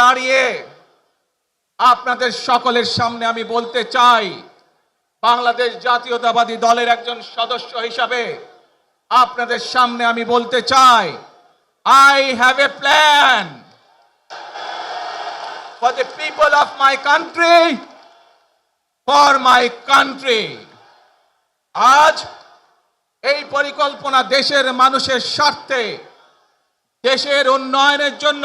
দাঁড়িয়ে আপনাদের সকলের সামনে আমি বলতে চাই, বাংলাদেশ জাতীয়তাবাদী দলের একজন সদস্য হিসাবে আপনাদের সামনে আমি বলতে চাই I have a plan for the people of my country for my country আজ এই পরিকল্পনা দেশের মানুষের স্বার্থে, দেশের উন্নয়নের জন্য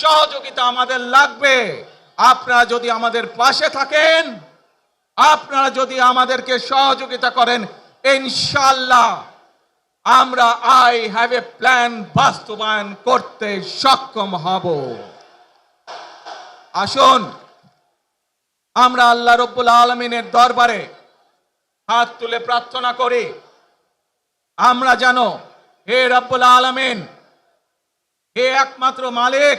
সহযোগিতা আমাদের লাগবে। আপনারা যদি আমাদের পাশে থাকেন, আপনারা যদি আমাদেরকে সহযোগিতা করেন ইনশাল্লাহ আমরা আই হ্যাভ এ প্ল্যান বাস্তবায়ন করতে সক্ষম হব। আসুন, আমরা আল্লাহ রব্বুল আলমিনের দরবারে হাত তুলে প্রার্থনা করি। আমরা জানো হে রব্বুল আলমিন, হে একমাত্র মালিক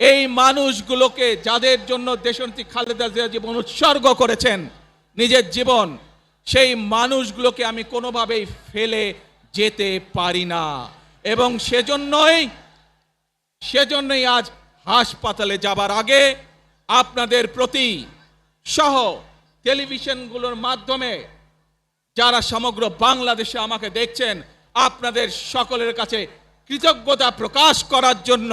এই মানুষগুলোকে যাদের জন্য দেশনেত্রী খালেদা জিয়া জীবন উৎসর্গ করেছেন, নিজের জীবন, সেই মানুষগুলোকে আমি কোনোভাবেই ফেলে যেতে পারি না। এবং সেজন্যই সেজন্যই আজ হাসপাতালে যাবার আগে আপনাদের প্রতি সহ টেলিভিশনগুলোর মাধ্যমে যারা সমগ্র বাংলাদেশে আমাকে দেখছেন, আপনাদের সকলের কাছে কৃতজ্ঞতা প্রকাশ করার জন্য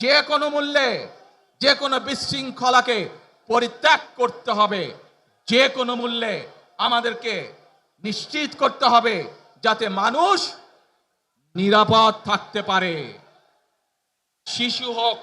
যে কোনো মূল্যে যে কোনো বিশৃঙ্খলাকে পরিত্যাগ করতে হবে। যে কোনো মূল্যে আমাদেরকে নিশ্চিত করতে হবে যাতে মানুষ নিরাপদ থাকতে পারে। শিশু হোক